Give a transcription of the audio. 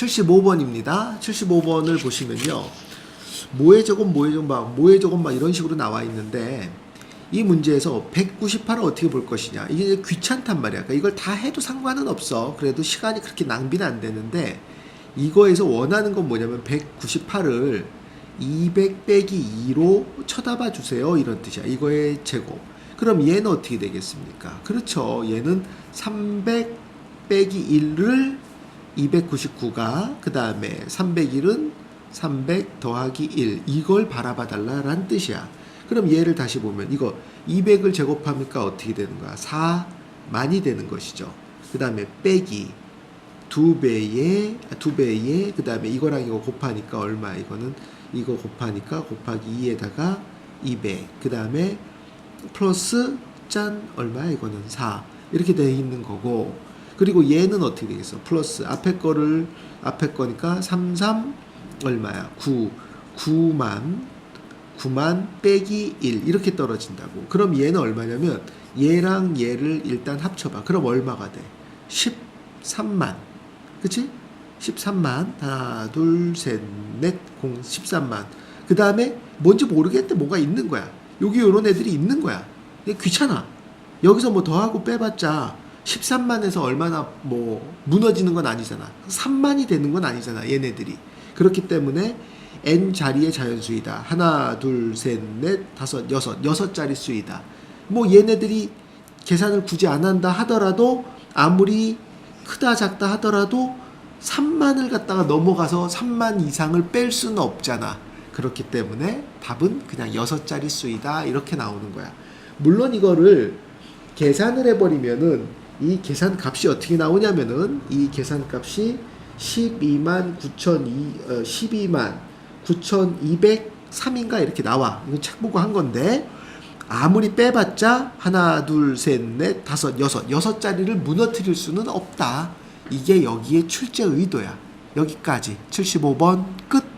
75번입니다. 75번을 보시면요. 모의 조금 막 조금 막 이런 식으로 나와 있는데 이 문제에서 198을 어떻게 볼 것이냐 이게 귀찮단 말이야. 그러니까 이걸 다 해도 상관은 없어. 그래도 시간이 그렇게 낭비는 안 되는데 이거에서 원하는 건 뭐냐면 198을 200 빼기 2로 쳐다봐 주세요. 이런 뜻이야. 이거의 제곱. 그럼 얘는 어떻게 되겠습니까? 그렇죠. 얘는 300 빼기 1을 299가 그 다음에 301은 300 더하기 1 이걸 바라봐 달라라는 뜻이야. 그럼 얘를 다시 보면 이거 200을 제곱하니까 어떻게 되는 거야? 4만이 되는 것이죠. 그 다음에 빼기 두 배에 두 배에 그 다음에 이거랑 이거 곱하니까 얼마? 이거는 이거 곱하니까 곱하기 2에다가 200. 그 다음에 플러스 짠 얼마야? 이거는 4 이렇게 돼 있는 거고 그리고 얘는 어떻게 되겠어? 플러스 앞에 거를 앞에 거니까 33 얼마야? 9 9만 9만 빼기 1 이렇게 떨어진다고. 그럼 얘는 얼마냐면 얘랑 얘를 일단 합쳐봐. 그럼 얼마가 돼? 13만. 그치? 13만. 하나, 둘, 셋, 넷, 공, 13만. 그 다음에 뭔지 모르겠는데 뭐가 있는 거야. 여기 요런 애들이 있는 거야. 귀찮아. 여기서 뭐 더하고 빼봤자 13만에서 얼마나 뭐 무너지는 건 아니잖아. 3만이 되는 건 아니잖아. 얘네들이. 그렇기 때문에 n 자리의 자연수이다. 하나, 둘, 셋, 넷, 다섯, 여섯, 여섯 자리 수이다. 뭐 얘네들이 계산을 굳이 안 한다 하더라도 아무리 크다 작다 하더라도 3만을 갖다가 넘어가서 3만 이상을 뺄 수는 없잖아. 그렇기 때문에 답은 그냥 여섯 자리 수이다. 이렇게 나오는 거야. 물론 이거를 계산을 해버리면은 이 계산 값이 어떻게 나오냐면은 이 계산 값이 12만 9천 어, 12만 9,203인가 이렇게 나와. 이거 책 보고 한 건데 아무리 빼봤자 하나 둘셋넷 다섯 여섯 여섯 자리를 무너뜨릴 수는 없다. 이게 여기에 출제 의도야. 여기까지 75번 끝.